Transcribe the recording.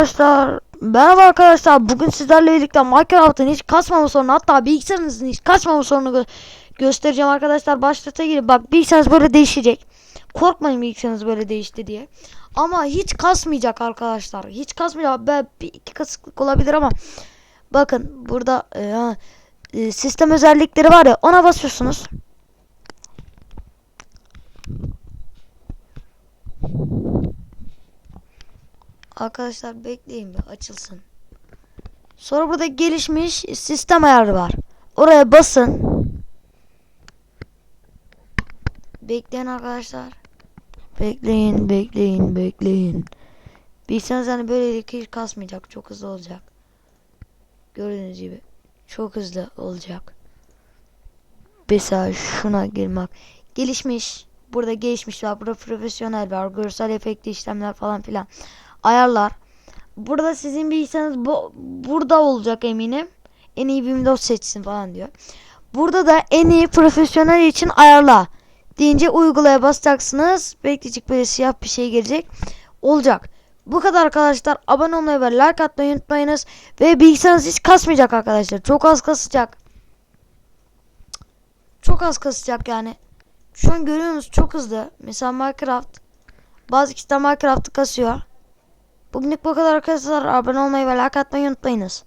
Arkadaşlar merhaba arkadaşlar. Bugün sizlerle birlikte Minecraft'ın hiç kasmama sorunu hatta bilgisayarınızın hiç kasmama sorunu gö- göstereceğim arkadaşlar. Başlata girip bak bilgisayarınız böyle değişecek. Korkmayın bilgisayarınız böyle değişti diye. Ama hiç kasmayacak arkadaşlar. Hiç kasmayacak. Ben bir iki kasıklık olabilir ama bakın burada e, e, sistem özellikleri var ya ona basıyorsunuz Arkadaşlar bekleyin bir açılsın. Sonra burada gelişmiş sistem ayarı var. Oraya basın. Bekleyin arkadaşlar. Bekleyin, bekleyin, bekleyin. Bilseniz hani böylelikle hiç kasmayacak. Çok hızlı olacak. Gördüğünüz gibi. Çok hızlı olacak. Mesela şuna girmek. Gelişmiş. Burada gelişmiş var. Burada profesyonel var. Görsel efekti işlemler falan filan. Ayarlar. Burada sizin bilgisayarınız bu, burada olacak eminim. En iyi bir Windows seçsin falan diyor. Burada da en iyi profesyonel için ayarla. Deyince uygulaya basacaksınız. Bekleyecek böyle siyah bir şey gelecek. Olacak. Bu kadar arkadaşlar. Abone olmayı ve like atmayı unutmayınız. Ve bilgisayarınız hiç kasmayacak arkadaşlar. Çok az kasacak. Çok az kasacak yani. Şu an görüyorsunuz çok hızlı. Mesela Minecraft. Bazı kişiler Minecraft'ı kasıyor. Bugünlük bu kadar arkadaşlar. Abone olmayı ve like atmayı unutmayınız.